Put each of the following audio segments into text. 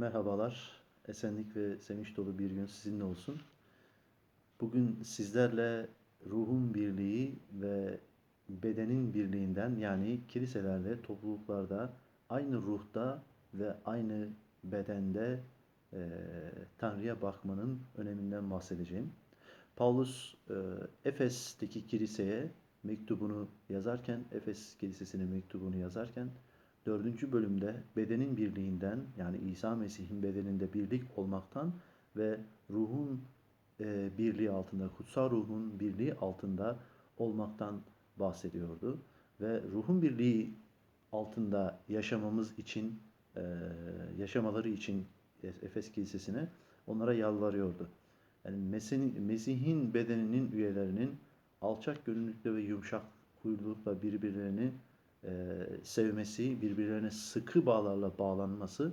Merhabalar, esenlik ve sevinç dolu bir gün sizinle olsun. Bugün sizlerle ruhun birliği ve bedenin birliğinden yani kiliselerde, topluluklarda aynı ruhta ve aynı bedende e, Tanrı'ya bakmanın öneminden bahsedeceğim. Paulus e, Efes'teki kiliseye mektubunu yazarken, Efes kilisesine mektubunu yazarken dördüncü bölümde bedenin birliğinden yani İsa Mesih'in bedeninde birlik olmaktan ve ruhun e, birliği altında, kutsal ruhun birliği altında olmaktan bahsediyordu. Ve ruhun birliği altında yaşamamız için, e, yaşamaları için Efes Kilisesi'ne onlara yalvarıyordu. Yani Mesih'in bedeninin üyelerinin alçak gönüllülükle ve yumuşak huylulukla birbirlerini e, sevmesi, birbirlerine sıkı bağlarla bağlanması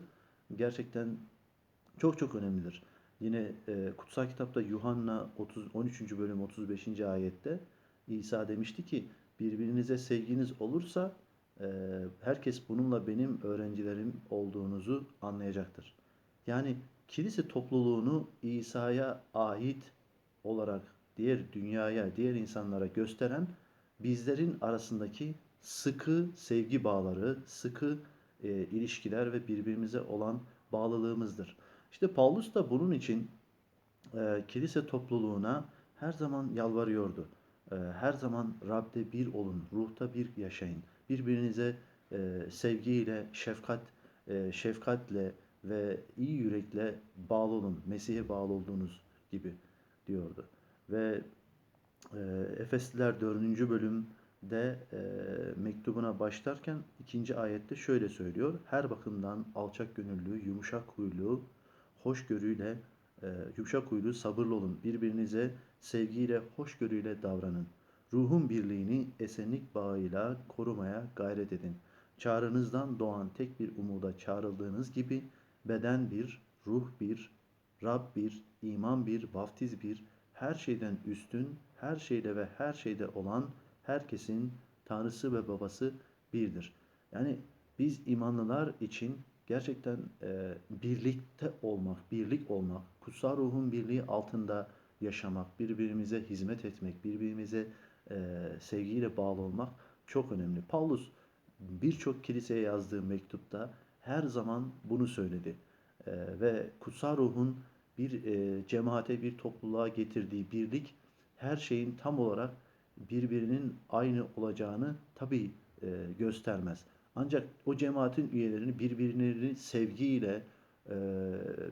gerçekten çok çok önemlidir. Yine e, kutsal kitapta Yuhanna 30, 13. bölüm 35. ayette İsa demişti ki birbirinize sevginiz olursa e, herkes bununla benim öğrencilerim olduğunuzu anlayacaktır. Yani kilise topluluğunu İsa'ya ait olarak diğer dünyaya, diğer insanlara gösteren bizlerin arasındaki sıkı sevgi bağları, sıkı e, ilişkiler ve birbirimize olan bağlılığımızdır. İşte Paulus da bunun için e, kilise topluluğuna her zaman yalvarıyordu. E, her zaman Rab'de bir olun, ruhta bir yaşayın. Birbirinize e, sevgiyle, şefkat, e, şefkatle ve iyi yürekle bağlı olun. Mesih'e bağlı olduğunuz gibi diyordu. Ve e, Efesliler 4. bölüm de e, mektubuna başlarken ikinci ayette şöyle söylüyor. Her bakımdan alçak gönüllü, yumuşak huylu, hoşgörüyle, e, yumuşak huylu, sabırlı olun. Birbirinize sevgiyle, hoşgörüyle davranın. Ruhun birliğini esenlik bağıyla korumaya gayret edin. Çağrınızdan doğan tek bir umuda çağrıldığınız gibi beden bir, ruh bir, Rab bir, iman bir, vaftiz bir, her şeyden üstün, her şeyde ve her şeyde olan herkesin Tanrısı ve Babası birdir. Yani biz imanlılar için gerçekten e, birlikte olmak, birlik olmak, kutsal ruhun birliği altında yaşamak, birbirimize hizmet etmek, birbirimize e, sevgiyle bağlı olmak çok önemli. Paulus birçok kiliseye yazdığı mektupta her zaman bunu söyledi. E, ve kutsal ruhun bir e, cemaate, bir topluluğa getirdiği birlik her şeyin tam olarak birbirinin aynı olacağını tabii e, göstermez. Ancak o cemaatin üyelerini birbirlerini sevgiyle, e,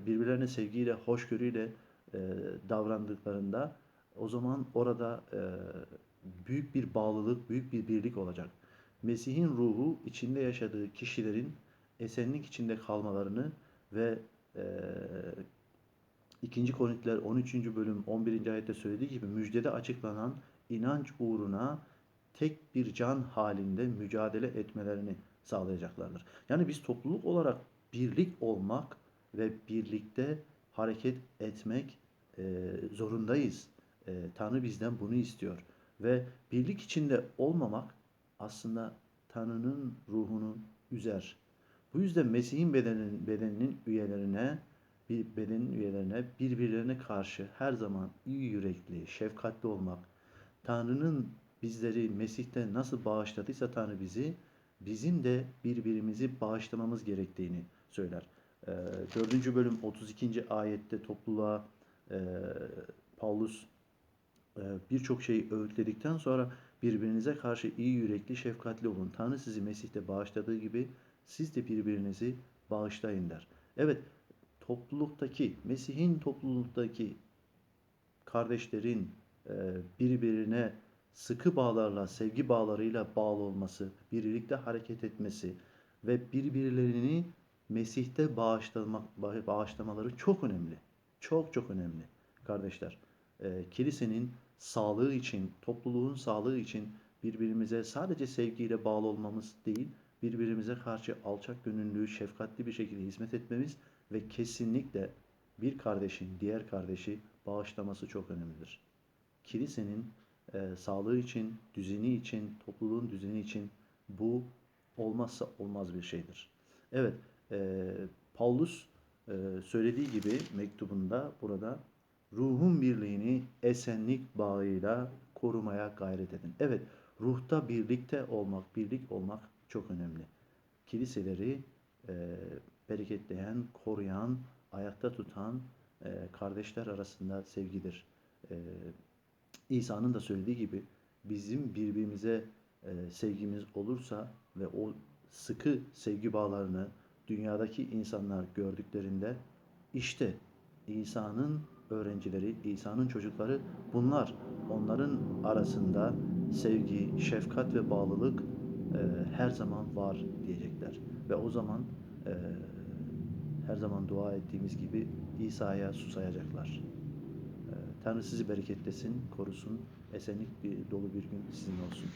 birbirlerine sevgiyle, hoşgörüyle e, davrandıklarında o zaman orada e, büyük bir bağlılık, büyük bir birlik olacak. Mesih'in ruhu içinde yaşadığı kişilerin esenlik içinde kalmalarını ve e, 2. Korintiler 13. bölüm 11. ayette söylediği gibi müjdede açıklanan inanç uğruna tek bir can halinde mücadele etmelerini sağlayacaklardır. Yani biz topluluk olarak birlik olmak ve birlikte hareket etmek e, zorundayız. E, Tanrı bizden bunu istiyor. Ve birlik içinde olmamak aslında Tanrı'nın ruhunu üzer. Bu yüzden Mesih'in bedeninin, bedeninin üyelerine bir bedenin üyelerine birbirlerine karşı her zaman iyi yürekli, şefkatli olmak, Tanrı'nın bizleri Mesih'te nasıl bağışladıysa Tanrı bizi, bizim de birbirimizi bağışlamamız gerektiğini söyler. E, 4. bölüm 32. ayette topluluğa e, Paulus e, birçok şeyi öğütledikten sonra birbirinize karşı iyi yürekli, şefkatli olun. Tanrı sizi Mesih'te bağışladığı gibi siz de birbirinizi bağışlayın der. Evet, topluluktaki, Mesih'in topluluktaki kardeşlerin, e, birbirine sıkı bağlarla, sevgi bağlarıyla bağlı olması, birlikte hareket etmesi ve birbirlerini Mesih'te bağışlamak, bağışlamaları çok önemli. Çok çok önemli kardeşler. E, kilisenin sağlığı için, topluluğun sağlığı için birbirimize sadece sevgiyle bağlı olmamız değil, birbirimize karşı alçak gönüllü, şefkatli bir şekilde hizmet etmemiz ve kesinlikle bir kardeşin diğer kardeşi bağışlaması çok önemlidir kilisenin e, sağlığı için, düzeni için, topluluğun düzeni için bu olmazsa olmaz bir şeydir. Evet, e, Paulus e, söylediği gibi mektubunda burada ruhun birliğini esenlik bağıyla korumaya gayret edin. Evet, ruhta birlikte olmak, birlik olmak çok önemli. Kiliseleri e, bereketleyen, koruyan, ayakta tutan e, kardeşler arasında sevgidir. E, İsa'nın da söylediği gibi bizim birbirimize e, sevgimiz olursa ve o sıkı sevgi bağlarını dünyadaki insanlar gördüklerinde işte İsa'nın öğrencileri, İsa'nın çocukları bunlar. Onların arasında sevgi, şefkat ve bağlılık e, her zaman var diyecekler. Ve o zaman e, her zaman dua ettiğimiz gibi İsa'ya susayacaklar. E, Tanrı sizi bereketlesin, korusun. Esenlik bir, dolu bir gün sizin olsun.